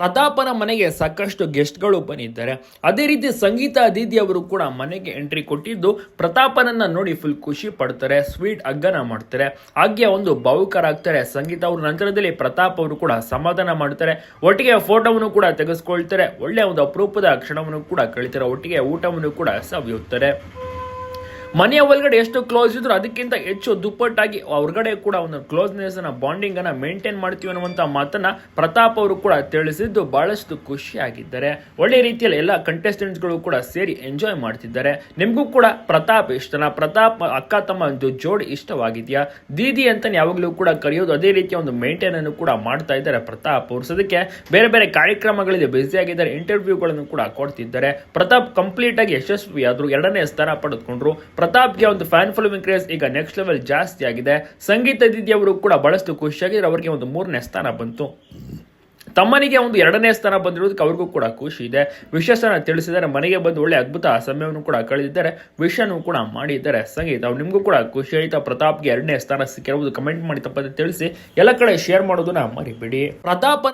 ಪ್ರತಾಪನ ಮನೆಗೆ ಸಾಕಷ್ಟು ಗೆಸ್ಟ್ಗಳು ಬಂದಿದ್ದಾರೆ. ಅದೇ ರೀತಿ ಸಂಗೀತ ಅದಿತಿ ಅವರು ಕೂಡ ಮನೆಗೆ ಎಂಟ್ರಿ ಕೊಟ್ಟಿದ್ದು ಪ್ರತಾಪನನ್ನ ನೋಡಿ ಫುಲ್ ಖುಷಿ ಪಡ್ತಾರೆ ಸ್ವೀಟ್ ಅಗ್ಗನ ಮಾಡ್ತಾರೆ. ಹಾಗೆ ಒಂದು ಭಾವುಕರಾಗ್ತಾರೆ ಸಂಗೀತ ಅವರು ನಂತರದಲ್ಲಿ ಪ್ರತಾಪ್ ಅವರು ಕೂಡ ಸಮಾಧಾನ ಮಾಡ್ತಾರೆ. ಒಟ್ಟಿಗೆ ಫೋಟೋವನ್ನು ಕೂಡ ತೆಗೆಸ್ಕೊಳ್ತಾರೆ. ಒಳ್ಳೆಯ ಒಂದು ಅಪರೂಪದ ಕ್ಷಣವನ್ನು ಕೂಡ ಕಳಿತಾರೆ. ಒಟ್ಟಿಗೆ ಊಟವನ್ನು ಕೂಡ ಸವಿಯುತ್ತಾರೆ. ಮನೆಯ ಒಳಗಡೆ ಎಷ್ಟು ಕ್ಲೋಸ್ ಇದ್ರು ಅದಕ್ಕಿಂತ ಹೆಚ್ಚು ದುಪ್ಪಟ್ಟಾಗಿ ಹೊರಗಡೆ ಕೂಡ ಒಂದು ಕ್ಲೋಸ್ನೆಸ್ ಅನ್ನ ಬಾಂಡಿಂಗ್ ಅನ್ನ ಮೇಂಟೈನ್ ಮಾಡ್ತೀವಿ ಅನ್ನುವಂತ ಮಾತನ್ನ ಪ್ರತಾಪ್ ಅವರು ಕೂಡ ತಿಳಿಸಿದ್ದು ಬಹಳಷ್ಟು ಖುಷಿಯಾಗಿದ್ದಾರೆ. ಒಳ್ಳೆ ರೀತಿಯಲ್ಲಿ ಎಲ್ಲ ಕಂಟೆಸ್ಟೆಂಟ್ಸ್ಗಳು ಗಳು ಕೂಡ ಸೇರಿ ಎಂಜಾಯ್ ಮಾಡ್ತಿದ್ದಾರೆ. ನಿಮಗೂ ಕೂಡ ಪ್ರತಾಪ್ ಇಷ್ಟನ? ಪ್ರತಾಪ್ ಅಕ್ಕ, ತಮ್ಮ ಒಂದು ಜೋಡಿ ಇಷ್ಟವಾಗಿದೆಯಾ? ದೀದಿ ಅಂತ ಯಾವಾಗಲೂ ಕೂಡ ಕರೆಯೋದು ಅದೇ ರೀತಿಯ ಒಂದು ಮೇಂಟೈನ್ ಅನ್ನು ಕೂಡ ಮಾಡ್ತಾ ಇದ್ದಾರೆ ಪ್ರತಾಪ್ ಅವರು. ಸದ್ಯಕ್ಕೆ ಬೇರೆ ಬೇರೆ ಕಾರ್ಯಕ್ರಮಗಳಲ್ಲಿ ಬ್ಯುಸಿ ಆಗಿದ್ದಾರೆ ಇಂಟರ್ವ್ಯೂಗಳನ್ನು ಕೂಡ ಕೊಡ್ತಿದ್ದಾರೆ. ಪ್ರತಾಪ್ ಕಂಪ್ಲೀಟ್ ಆಗಿ ಯಶಸ್ವಿ ಆದ್ರು ಎರಡನೇ ಸ್ಥಾನ ಪಡೆದುಕೊಂಡ್ರು. ಪ್ರತಾಪ್ಗೆ ಒಂದು ಫ್ಯಾನ್ ಫಾಲೋವಿಂಗ್ ಕ್ರೇಸ್ ಈಗ ನೆಕ್ಸ್ಟ್ ಲೆವೆಲ್ ಜಾಸ್ತಿ ಆಗಿದೆ. ಸಂಗೀತ ಅವರು ಕೂಡ ಬಹಳಷ್ಟು ಖುಷಿಯಾಗಿದ್ದಾರೆ ಅವರಿಗೆ ಒಂದು ಮೂರನೇ ಸ್ಥಾನ ಬಂತು. ತಮ್ಮನಿಗೆ ಒಂದು ಎರಡನೇ ಸ್ಥಾನ ಬಂದಿರೋದಕ್ಕೆ ಅವ್ರಿಗೂ ಕೂಡ ಖುಷಿ ಇದೆ. ವಿಶೇಷನ ತಿಳಿಸಿದ್ದಾರೆ. ಮನೆಗೆ ಬಂದು ಒಳ್ಳೆ ಅದ್ಭುತ ಸಮಯವನ್ನು ಕೂಡ ಕಳೆದಿದ್ದಾರೆ. ವಿಷಯನೂ ಕೂಡ ಮಾಡಿದ್ದಾರೆ. ಸಂಗೀತ, ಅವ್ರು ನಿಮಗೂ ಕೂಡ ಖುಷಿ ಆಯ್ತಾ? ಪ್ರತಾಪ್ಗೆ ಎರಡನೇ ಸ್ಥಾನ ಸಿಕ್ಕಿರುವುದು ಕಮೆಂಟ್ ಮಾಡಿ ತಪ್ಪದೆ ತಿಳಿಸಿ. ಎಲ್ಲ ಕಡೆ ಶೇರ್ ಮಾಡೋದನ್ನ ಮರಿಬೇಡಿ. ಪ್ರತಾಪ್